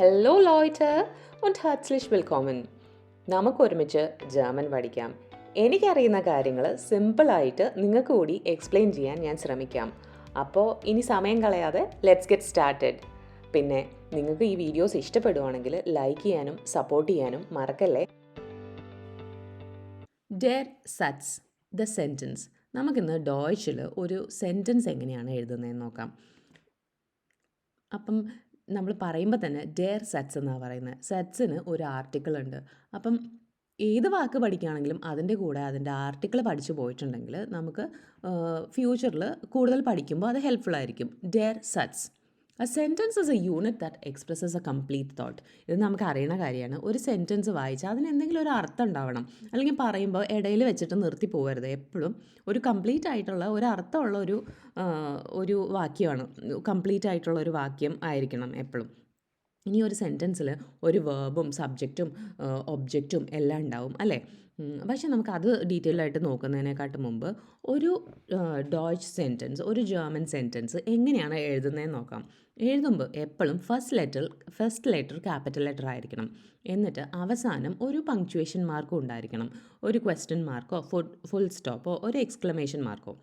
Hello ലോയ്റ്റ് und herzlich willkommen. നമുക്ക് ഒരുമിച്ച് ജർമ്മൻ പഠിക്കാം. എനിക്കറിയുന്ന കാര്യങ്ങൾ സിമ്പിളായിട്ട് നിങ്ങൾക്ക് കൂടി എക്സ്പ്ലെയിൻ ചെയ്യാൻ ഞാൻ ശ്രമിക്കാം. അപ്പോൾ ഇനി സമയം കളയാതെ ലെറ്റ്സ് ഗെറ്റ് സ്റ്റാർട്ടഡ് പിന്നെ നിങ്ങൾക്ക് ഈ വീഡിയോസ് ഇഷ്ടപ്പെടുവാണെങ്കിൽ ലൈക്ക് ചെയ്യാനും സപ്പോർട്ട് ചെയ്യാനും മറക്കല്ലേ? ഡെർ സറ്റ്സ് ദ സെന്റൻസ് നമുക്കിന്ന് ഡോയ്ച്ചിൽ ഒരു സെന്റൻസ് എങ്ങനെയാണ് എഴുതുന്നതെന്ന് നോക്കാം. അപ്പം നമ്മൾ പറയുമ്പോൾ തന്നെ ഡെയർ സെറ്റ്സ് എന്നാണ് പറയുന്നത് സെറ്റ്സിന് ഒരു ആർട്ടിക്കിൾ ഉണ്ട്. അപ്പം ഏത് വാക്ക് പഠിക്കുകയാണെങ്കിലും അതിന്റെ കൂടെ അതിന്റെ ആർട്ടിക്കിൾ പഠിച്ചു പോയിട്ടുണ്ടെങ്കിൽ നമുക്ക് ഫ്യൂച്ചറിൽ കൂടുതൽ പഠിക്കുമ്പോൾ അത് ഹെൽപ്ഫുൾ ആയിരിക്കും. ഡെയർ സറ്റ്സ് a sentence is a unit that expresses a complete thought ഇത് നമുക്ക് അറിയുന്ന കാര്യമാണ്. ഒരു സെന്റൻസ് വായിച്ചാൽ അതിന് എന്തെങ്കിലും ഒരു അർത്ഥം ഉണ്ടാവണം. അല്ലെങ്കിൽ പറയുമ്പോൾ ഇടയിൽ വെച്ചിട്ട് നിർത്തി പോകരുത് എപ്പോഴും. ഒരു കംപ്ലീറ്റ് ആയിട്ടുള്ള ഒരു അർത്ഥമുള്ള ഒരു ഒരു വാക്യമാണ്. കംപ്ലീറ്റ് ആയിട്ടുള്ള ഒരു വാക്യം ആയിരിക്കണം എപ്പോഴും. ഇനി ഒരു സെന്റൻസിൽ ഒരു വേർബും സബ്ജക്റ്റും ഒബ്ജക്റ്റും എല്ലാം ഉണ്ടാവും അല്ലേ? പക്ഷേ നമുക്ക് അത് ഡീറ്റെയിൽ ആയിട്ട് നോക്കുന്നതിനെക്കാട്ടും മുമ്പ് ഒരു ഡോയ്ച്ച് സെന്റൻസ് ഒരു ജർമ്മൻ സെന്റൻസ് എങ്ങനെയാണ് എഴുതുന്നതെന്ന് നോക്കാം. എഴുതുമ്പോൾ എപ്പോഴും first letter first letter capital letter ആയിരിക്കണം. എന്നിട്ട് അവസാനം ഒരു പങ്ക്ച്വേഷൻ മാർക്കും ഉണ്ടായിരിക്കണം. ഒരു ക്വസ്റ്റ്യൻ മാർക്കോ ഫുൾ സ്റ്റോപ്പോ ഒരു എക്സ്ക്ലമേഷൻ മാർക്കോ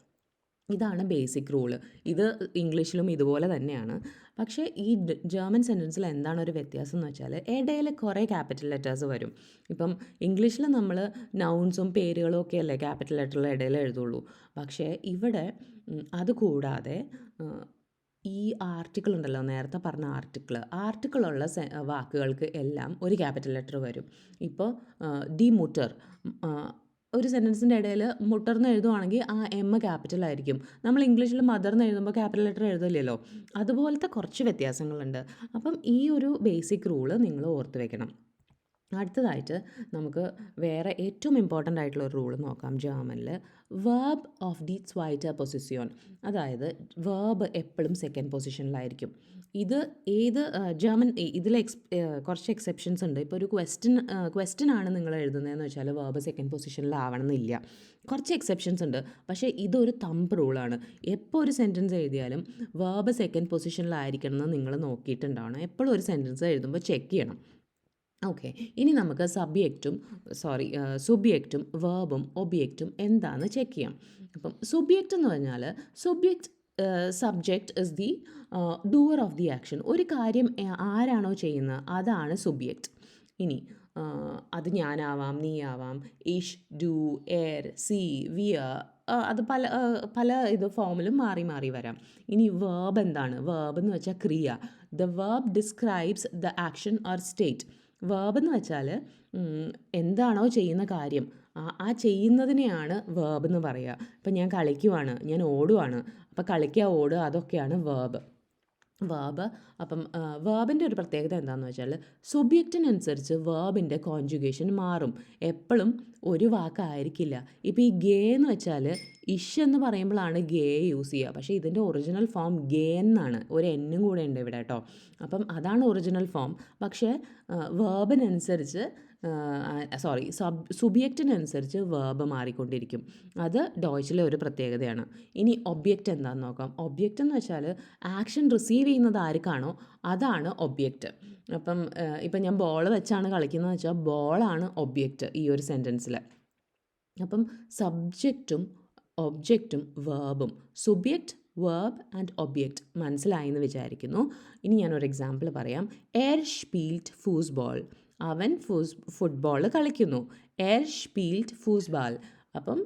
ഇതാണ് ബേസിക് റൂൾ. ഇത് ഇംഗ്ലീഷിലും ഇതുപോലെ തന്നെയാണ്. പക്ഷേ ഈ ജർമ്മൻ സെന്റൻസിൽ എന്താണ് ഒരു വ്യത്യാസം എന്ന് വെച്ചാൽ ഇടയിൽ കുറേ ക്യാപിറ്റൽ ലെറ്റേഴ്സ് വരും. ഇപ്പം ഇംഗ്ലീഷിൽ നമ്മൾ നൗൺസും പേരുകളും ഒക്കെ അല്ലേ ക്യാപിറ്റൽ ലെറ്ററിൽ ഇടയിൽ എഴുതുള്ളൂ. പക്ഷേ ഇവിടെ ഉം, അത് കൂടാതെ ആ, ഈ ആർട്ടിക്കിൾ ഉണ്ടല്ലോ നേരത്തെ പറഞ്ഞ ആർട്ടിക്കിൾ ആർട്ടിക്കിളുള്ള വാക്കുകൾക്ക് എല്ലാം ഒരു ക്യാപിറ്റൽ ലെറ്റർ വരും. ഇപ്പോൾ ഡി മുട്ടർ ഒരു സെന്റൻസിന്റെ ഇടയിൽ മുട്ടർന്ന് എഴുതുവാണെങ്കിൽ ആ എം ക്യാപിറ്റൽ ആയിരിക്കും. നമ്മൾ ഇംഗ്ലീഷിൽ മദർ എന്ന് എഴുതുമ്പോൾ ക്യാപിറ്റൽ ലെറ്റർ എഴുതില്ലല്ലോ അതുപോലത്തെ കുറച്ച് വ്യത്യാസങ്ങളുണ്ട്. അപ്പം ഈ ഒരു ബേസിക് റൂൾ നിങ്ങൾ ഓർത്ത് വെക്കണം. അടുത്തതായിട്ട് നമുക്ക് വേറെ ഏറ്റവും ഇമ്പോർട്ടന്റ് ആയിട്ടുള്ള ഒരു റൂൾ നോക്കാം. ജർമ്മനിൽ വേർബ് ഓഫ് ദി സ്വൈറ്റർ പൊസിസിയോൺ അതായത് വേർബ് എപ്പോഴും സെക്കൻഡ് പൊസിഷനിലായിരിക്കും ഇത് ഏത് ജർമ്മൻ ഇതിൽ എക്സ് കുറച്ച് എക്സെപ്ഷൻസ് ഉണ്ട്. ഇപ്പോൾ ഒരു ക്വസ്റ്റ്യൻ ക്വസ്റ്റ്യൻ ആണ് നിങ്ങൾ എഴുതുന്നതെന്ന് വെച്ചാൽ വേർബ് സെക്കൻഡ് പൊസിഷനിലാവണമെന്നില്ല കുറച്ച് എക്സെപ്ഷൻസ് ഉണ്ട്. പക്ഷേ ഇതൊരു തമ്പ് റൂളാണ് എപ്പോൾ ഒരു സെന്റൻസ് എഴുതിയാലും വേർബ് സെക്കൻഡ് പൊസിഷനിലായിരിക്കണം എന്ന് നിങ്ങൾ നോക്കിയിട്ടുണ്ടാവണം. എപ്പോഴും ഒരു സെന്റൻസ് എഴുതുമ്പോൾ ചെക്ക് ചെയ്യണം. ഓക്കെ ഇനി നമുക്ക് സബ്ജക്റ്റും സോറി സുബ്ജക്റ്റും വേർബും ഒബ്ജക്റ്റും എന്താണെന്ന് ചെക്ക് ചെയ്യാം. അപ്പം സുബ്ജക്റ്റ് എന്ന് പറഞ്ഞാൽ subject subject is the doer of the action ഒരു കാര്യം ആരാണോ ചെയ്യുന്നത് അതാണ് സുബ്ജക്റ്റ് ഇനി അത് ഞാനാവാം നീയാവാം. ഇഷ് ഡു എയർ സി വിയർ അത് പല പല ഇത് ഫോമിലും മാറി മാറി വരാം. ഇനി വേർബ് എന്താണ്? വേർബ് എന്ന് വെച്ചാൽ ക്രിയ. The verb describes the action or state verb എന്ന് വെച്ചാൽ എന്താണോ ചെയ്യുന്ന കാര്യം. ആ ചെയ്യുന്നതിനെയാണ് വേർബ് എന്ന് പറയുക ഇപ്പം ഞാൻ കളിക്കുവാണ് ഞാൻ ഓടുവാണ്. അപ്പം കളിക്കുക ഓടുക അതൊക്കെയാണ് വേർബ് വേർബ് അപ്പം വാബിന്റെ ഒരു പ്രത്യേകത എന്താണെന്ന് വെച്ചാൽ സുബ്ജക്റ്റിനനുസരിച്ച് വാബിന്റെ കോൺജുഗേഷൻ മാറും. എപ്പോഴും ഒരു വാക്കായിരിക്കില്ല. ഇപ്പോൾ ഈ ഗേ എന്ന് വെച്ചാൽ ഇഷ് എന്ന് പറയുമ്പോഴാണ് ഗേ യൂസ് ചെയ്യുക. പക്ഷേ ഇതിന്റെ ഒറിജിനൽ ഫോം ഗേ എന്നാണ്. ഒരു എന്നും കൂടെ ഉണ്ട് ഇവിടെ കേട്ടോ. അപ്പം അതാണ് ഒറിജിനൽ ഫോം പക്ഷേ വേർബിനനുസരിച്ച് സോറി സബ് സുബിയക്റ്റിനനുസരിച്ച് വേർബ് മാറിക്കൊണ്ടിരിക്കും. അത് ഡോയ്ച്ചിലെ ഒരു പ്രത്യേകതയാണ്. ഇനി ഒബ്ജക്റ്റ് എന്താണെന്ന് നോക്കാം. ഒബ്ജക്റ്റ് എന്ന് വെച്ചാൽ ആക്ഷൻ റിസീവ് ചെയ്യുന്നത് ആർക്കാണോ? അതാണ് ഒബ്ജക്റ്റ് അപ്പം ഇപ്പം ഞാൻ ബോൾ വെച്ചാണ് കളിക്കുന്നത് വെച്ചാൽ ബോളാണ് ഒബ്ജക്റ്റ് ഈ ഒരു സെന്റൻസിൽ അപ്പം സബ്ജക്റ്റും ഒബ്ജക്റ്റും വേർബും സുബ്യക്റ്റ് വേർബ് ആൻഡ് ഒബ്ജക്റ്റ് മനസ്സിലായെന്ന് വിചാരിക്കുന്നു. ഇനി ഞാനൊരു എക്സാമ്പിൾ പറയാം. എയർ സ്പീൽഡ് ഫൂസ്ബോൾ അവൻ ഫൂസ് ഫുട്ബോൾ കളിക്കുന്നു. എർ ഷ്പീൽഡ് ഫൂസ്ബാൾ അപ്പം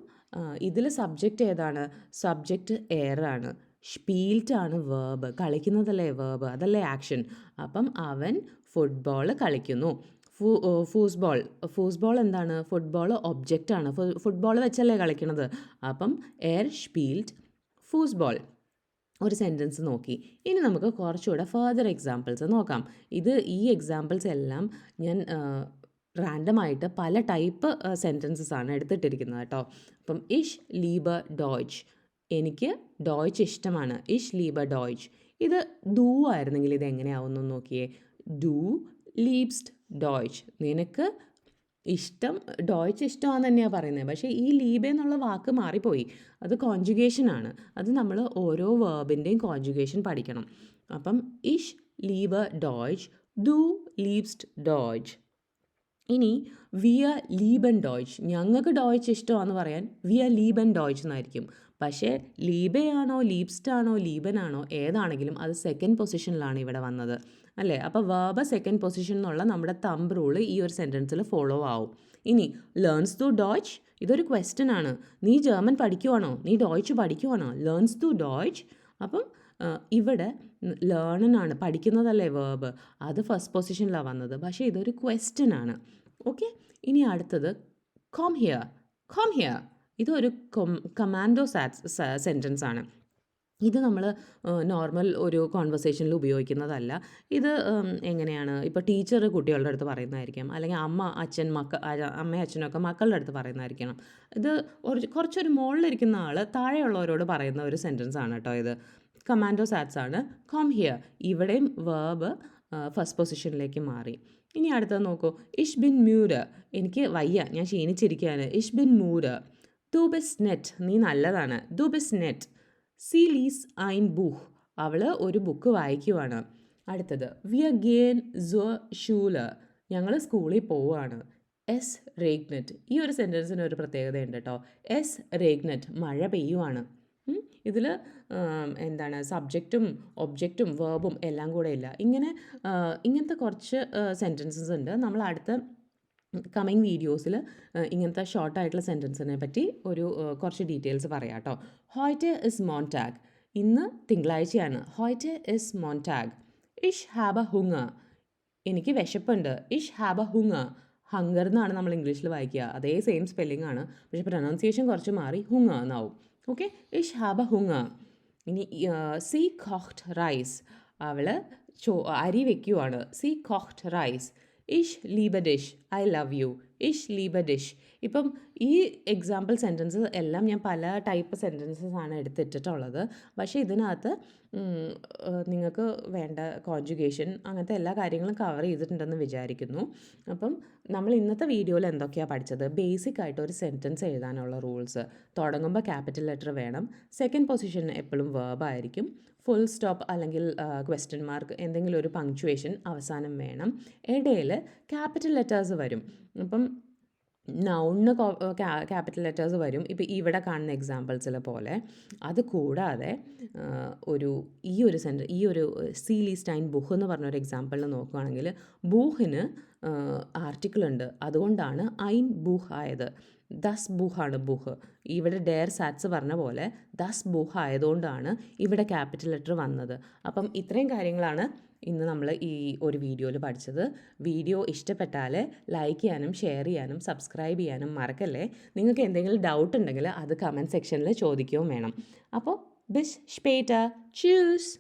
ഇതിൽ സബ്ജക്റ്റ് ഏതാണ്? സബ്ജക്റ്റ് എയർ ആണ്. സ്പീൽഡ് ആണ് വേർബ് കളിക്കുന്നതല്ലേ വേർബ് അതല്ലേ ആക്ഷൻ അപ്പം അവൻ ഫുട്ബോൾ കളിക്കുന്നു. ഫൂ ഫൂസ്ബോൾ ഫൂസ്ബോൾ എന്താണ്? ഫുട്ബോൾ ഒബ്ജക്റ്റ് ആണ്. ഫുട്ബോൾ വെച്ചല്ലേ കളിക്കുന്നത് അപ്പം എയർ സ്പീൽഡ് ഫൂസ്ബോൾ ഒരു സെന്റൻസ് നോക്കി. ഇനി നമുക്ക് കുറച്ചുകൂടെ ഫർദർ എക്സാമ്പിൾസ് നോക്കാം. ഇത് ഈ എക്സാമ്പിൾസ് എല്ലാം ഞാൻ റാൻഡമായിട്ട് പല ടൈപ്പ് സെന്റൻസസ് ആണ് എടുത്തിട്ടിരിക്കുന്നത് കേട്ടോ. അപ്പം ഇഷ് ലീബർ ഡോയ്ച്ച് എനിക്ക് ഡോയ്ച്ച് ഇഷ്ടമാണ്. ഇഷ് ലീബർ ഡോയ്ച്ച് ഇത് ഡൂ ആയിരുന്നെങ്കിൽ ഇത് എങ്ങനെയാവുന്നു നോക്കിയേ. ഡൂ ലീബ്സ്റ്റ് ഡോയ്ച്ച് നിനക്ക് ഇഷ്ടം ഡോയ്ച്ച് ഇഷ്ടമാണെന്ന് തന്നെയാണ് പറയുന്നത്. പക്ഷേ ഈ ലീബ എന്നുള്ള വാക്ക് മാറിപ്പോയി. അത് കോൺജുഗേഷനാണ് അത് നമ്മൾ ഓരോ വേർബിന്റെയും കോൺജുഗേഷൻ പഠിക്കണം. അപ്പം ഇഷ് ലീബ ഡോയ്ച്ച് ദു ലീബ്സ്റ്റ് ഡോയ്ച്ച്. ഇനി വിയ ലീബൻ ഡോയ്ച്ച് ഞങ്ങൾക്ക് ഡോയ്ച്ച് ഇഷ്ടമാണെന്ന് പറയാൻ വിയ ലീബൻ ഡോയ്ച്ച് എന്നായിരിക്കും. പക്ഷേ ലീബയാണോ ലീബ്സ്റ്റാണോ ലീബനാണോ ഏതാണെങ്കിലും അത് സെക്കൻഡ് പൊസിഷനിലാണ് ഇവിടെ വന്നത്. അല്ലേ? അപ്പോൾ വേർബ് സെക്കൻഡ് പൊസിഷൻ എന്നുള്ള നമ്മുടെ തമ്പ് റൂൾ ഈ ഒരു സെന്റൻസിൽ ഫോളോ ആവും. ഇനി ലേൺസ് ടു ഡോയ്ച്ച് ഇതൊരു ക്വസ്റ്റ്യൻ ആണ്. നീ ജർമ്മൻ പഠിക്കുവാണോ? നീ ഡോയ്ച്ച് പഠിക്കുവാണോ? ലേൺസ് ടു ഡോയ്ച്ച് അപ്പം ഇവിടെ ലേണനാണ് പഠിക്കുന്നതല്ലേ വേർബ് അത് ഫസ്റ്റ് പൊസിഷനിലാണ് വന്നത്. പക്ഷേ ഇതൊരു ക്വസ്റ്റ്യൻ ആണ്. ഓക്കെ ഇനി അടുത്തത് കോം ഹിയർ കോം ഹിയർ ഇതൊരു കമാൻഡോ സാറ്റ് സെന്റൻസ് ആണ്. ഇത് നമ്മൾ നോർമൽ ഒരു കോൺവെർസേഷനിൽ ഉപയോഗിക്കുന്നതല്ല. ഇത് എങ്ങനെയാണ്? ഇപ്പോൾ ടീച്ചർ കുട്ടികളുടെ അടുത്ത് പറയുന്നതായിരിക്കാം. അല്ലെങ്കിൽ അമ്മ അച്ഛൻ മക്ക അമ്മ അച്ഛനൊക്കെ മക്കളുടെ അടുത്ത് പറയുന്നതായിരിക്കണം. ഇത് കുറച്ചൊരു മുകളിലിരിക്കുന്ന ആൾ താഴെയുള്ളവരോട് പറയുന്ന ഒരു സെന്റൻസ് ആണ് കേട്ടോ ഇത്. കമാൻഡോ സാറ്റ്സ് ആണ്. കോം ഹിയർ ഇവിടെയും വേർബ് ഫസ്റ്റ് പൊസിഷനിലേക്ക് മാറി. ഇനി അടുത്തത് നോക്കൂ. ഇഷ് ബിൻ മ്യൂര് എനിക്ക് വയ്യ. ഞാൻ ക്ഷീണിച്ചിരിക്കുകയാണ്. ഇഷ് ബിൻ മൂര് ദു ബിസ് നെറ്റ് നീ നല്ലതാണ്. ദു ബിസ് നെറ്റ് സി ലീസ് ഐൻ ബുഹ് അവൾ ഒരു ബുക്ക് വായിക്കുവാണ്. അടുത്തത്. വി ഗേൻ സോ ഷൂൽ ഞങ്ങൾ സ്കൂളിൽ പോവുകയാണ്. എസ് റേഗ്നറ്റ് ഈ ഒരു സെന്റൻസിന് ഒരു പ്രത്യേകതയുണ്ട് കേട്ടോ. എസ് റേഗ്നറ്റ് മഴ പെയ്യുവാണ്. ഇതിൽ എന്താണ് സബ്ജക്റ്റും ഒബ്ജക്റ്റും വേർബും എല്ലാം കൂടെ ഇല്ല. ഇങ്ങനെ ഇങ്ങനത്തെ കുറച്ച് സെന്റൻസസ് ഉണ്ട്. നമ്മൾ അടുത്ത കമ്മിങ് വീഡിയോസിൽ ഇങ്ങനത്തെ ഷോർട്ടായിട്ടുള്ള സെന്റൻസിനെ പറ്റി ഒരു കുറച്ച് ഡീറ്റെയിൽസ് പറയാം കേട്ടോ ഹോയ്റ്റെ ഇസ് മോൺടാഗ് ഇന്ന് തിങ്കളാഴ്ചയാണ്. ഹോയ്റ്റെ ഇസ് മോൺടാഗ് ഇഷ് ഹാബ ഹുങ്ങ എനിക്ക് വിശപ്പുണ്ട്. ഇഷ് ഹാബ ഹുങ്ങ ഹങ്കർ എന്നാണ് നമ്മൾ ഇംഗ്ലീഷിൽ വായിക്കുക. അതേ സെയിം സ്പെല്ലിംഗ് ആണ്. പക്ഷേ പ്രൊനൗൺസിയേഷൻ കുറച്ച് മാറി. ഹുങ്ങ എന്നാവും. ഓക്കെ ഇഷ് ഹാബ ഹുങ് ഇനി സീ കോഹ്റ്റ് റൈസ് അവൾ ചോ അരി വെക്കുവാണ്. സീ കോഹ്റ്റ് റൈസ് ഇഷ് ലീബ ഡിഷ് ഐ ലവ് യു ഇഷ് ലീബ ഡിഷ് ഇപ്പം ഈ എക്സാമ്പിൾ സെന്റൻസസ് എല്ലാം ഞാൻ പല ടൈപ്പ് സെന്റൻസസ് ആണ് എടുത്തിട്ടിട്ടുള്ളത്. പക്ഷേ ഇതിനകത്ത് നിങ്ങൾക്ക് വേണ്ട കോൺജുഗേഷൻ അങ്ങനത്തെ എല്ലാ കാര്യങ്ങളും കവർ ചെയ്തിട്ടുണ്ടെന്ന് വിചാരിക്കുന്നു. അപ്പം നമ്മൾ ഇന്നത്തെ വീഡിയോയിൽ എന്തൊക്കെയാണ് പഠിച്ചത്? ബേസിക് ആയിട്ട് ഒരു സെന്റൻസ് എഴുതാനുള്ള റൂൾസ് തുടങ്ങുമ്പോൾ ക്യാപിറ്റൽ ലെറ്റർ വേണം. സെക്കൻഡ് പൊസിഷൻ എപ്പോഴും വേർബ് ആയിരിക്കും. ഫുൾ സ്റ്റോപ്പ് അല്ലെങ്കിൽ ക്വസ്റ്റ്യൻ മാർക്ക് എന്തെങ്കിലും ഒരു പങ്ക്ച്വേഷൻ അവസാനം വേണം. ഇടയിൽ ക്യാപിറ്റൽ ലെറ്റേഴ്സ് വരും. അപ്പം നൗണിന് ക്യാപിറ്റൽ ലെറ്റേഴ്സ് വരും. ഇപ്പോൾ ഇവിടെ കാണുന്ന എക്സാമ്പിൾസിൽ പോലെ. അത് കൂടാതെ ഒരു ഈ ഒരു സെന്റർ ഈ ഒരു സീലി സ്റ്റൈൻ ബുഹ് എന്ന് പറഞ്ഞൊരു എക്സാമ്പിളിൽ നോക്കുകയാണെങ്കിൽ ബൂഹിന് ആർട്ടിക്കിൾ ഉണ്ട്. അതുകൊണ്ടാണ് ഐൻ ബൂഹ് ആയത്. ദസ് ബുഹാണ് ബുഹ്. ഇവിടെ ഡെയർ സാറ്റ്സ് പറഞ്ഞ പോലെ ദസ് ബുഹ് ആയതുകൊണ്ടാണ് ഇവിടെ ക്യാപിറ്റൽ ലെറ്റർ വന്നത്. അപ്പം ഇത്രയും കാര്യങ്ങളാണ് ഇന്ന് നമ്മൾ ഈ ഒരു വീഡിയോയിൽ പഠിച്ചത്. വീഡിയോ ഇഷ്ടപ്പെട്ടാൽ ലൈക്ക് ചെയ്യാനും ഷെയർ ചെയ്യാനും സബ്സ്ക്രൈബ് ചെയ്യാനും മറക്കല്ലേ? നിങ്ങൾക്ക് എന്തെങ്കിലും ഡൗട്ട് ഉണ്ടെങ്കിൽ അത് കമന്റ് സെക്ഷനിൽ ചോദിക്കുകയും വേണം. അപ്പോൾ ബിസ് ഷ്പേറ്റ ചൂസ്